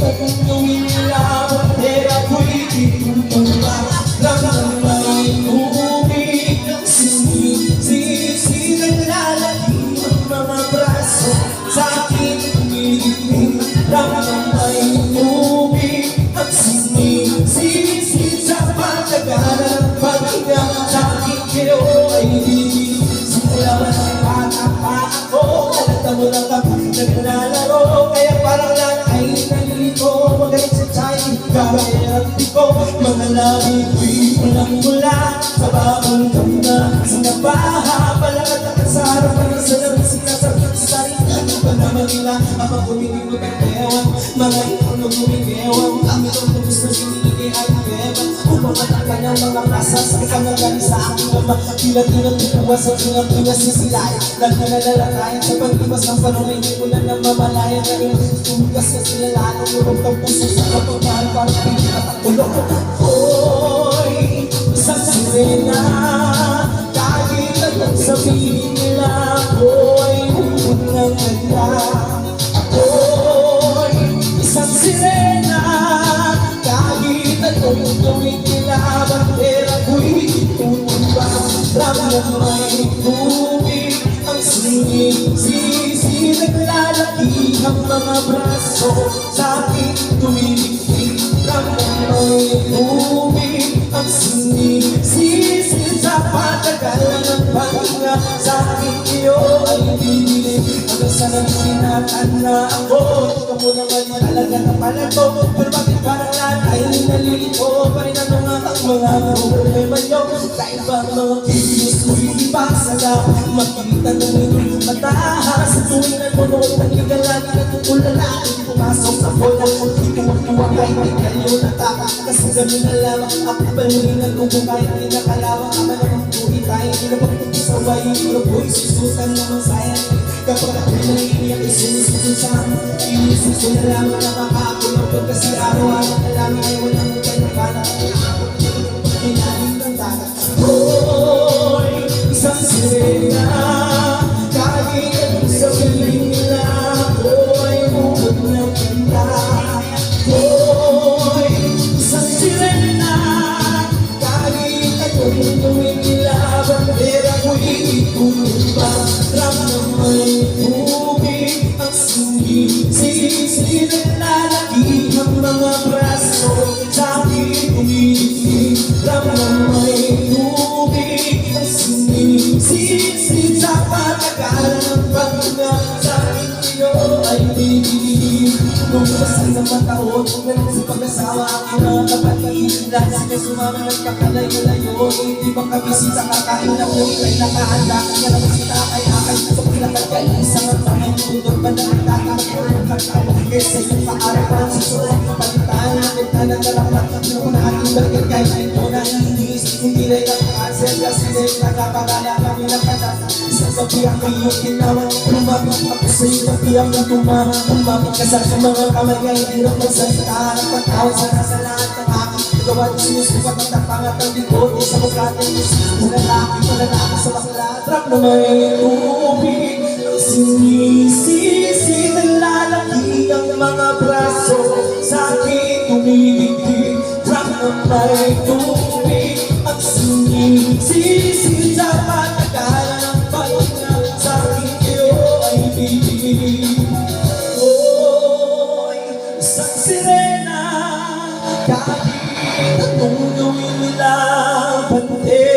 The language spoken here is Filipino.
anong gawin nila Bandera ko'y itutumba Ramdam may tubig ng sinisisi Naglalaki ang mga braso Sa akin umiiling Ramdam may tubig ang Sa paghinga Sa akin kayo ay ibig magkakewan Mga ikaw na gumigewan Kami ang lubos na sinigay ay beban Upang ang mga rasa Sa isang nagaling sa aking ama Tila-tila tutuwa sa tungang pinasisilay Nagnalalakayan sa pag-ibas ng panong Hindi ko na namamalayan Ngayon tumigas na sila ng puso sa kapagmahal Parang pinakatakulong Hoy, isang sirena Kahit anong sabihin nila Ako ay hubog ng Ramdam may tubig Ang sinisisi Naglalaki ang mga braso Sa akin tumitigtig Ramdam may tubig Ang sinisisi Sa patagalan ng paghinga Sa iyo ay bibili Hanggang sa nagsinatan na ako Ikaw mo naman talaga na pala to Pero bakit parang lahat ay nalilito Pa rin ano nga ang mga problema nyo Dahil ba ang mga ko hindi pa sala Makita ng inyong mata Sa tuwing nanonood ng ligalagi Natutulala Pumasok sa bola Di ko magtuwa kahit di kayo nataka Kasi ganun na lamang Ako palingan kung kung kahit di nakalawang Ama naman tuwi tayo Hindi na boy susutan naman sayang Kapag ako naiiyak ay sumusunod sa Inisip ko na na ko Kasi araw-araw na lang ay walang ganyan Parang Hinahin ng dagat Hoy, isang sirena Kahit anong sabihin nila Ako ay bukod ng ganda Hoy, isang sirena Kahit anong gawin nila Bandera bibigin Nung kasal na mataon Meron sa pag-asawa ang mga kapatid Lahat sila sumama nagkakalayo-layo Hindi ba kabisita kakain na po Ika'y nakahanda Kaya naman si takay akay Sa pinakagkaisa ng mga Tundog ba na ang tatakot Ang kakawa Kesa yung kaarapan Sa suot Palitan Natin na nagalapat Nung ating bagay Kahit ito na inis Hindi na nakakansel Kasi na yung nakapagala Kami na patas Isang gabi ako yung ginawa Lumapit ako sa iyo Gabi ako tumama Lumapit ka sa aking mga kamay Kaya hirap magsalita. Nagpatawa sa nasa lahat ng aking gawa Di sinusukat ang tapangat ng likod Sa mukha ng isip Lalaki ko lalaki sa bakla Trap na may tubig. Ang sinisisi Naglalaki ang mga braso. Sa akin tumitigtig Trap na may tubig. Ang sinisisi Sa patagalan ng pahinga Sa akin kayo ay Hoy, isang sirena Kahit anong gawin nila Bandera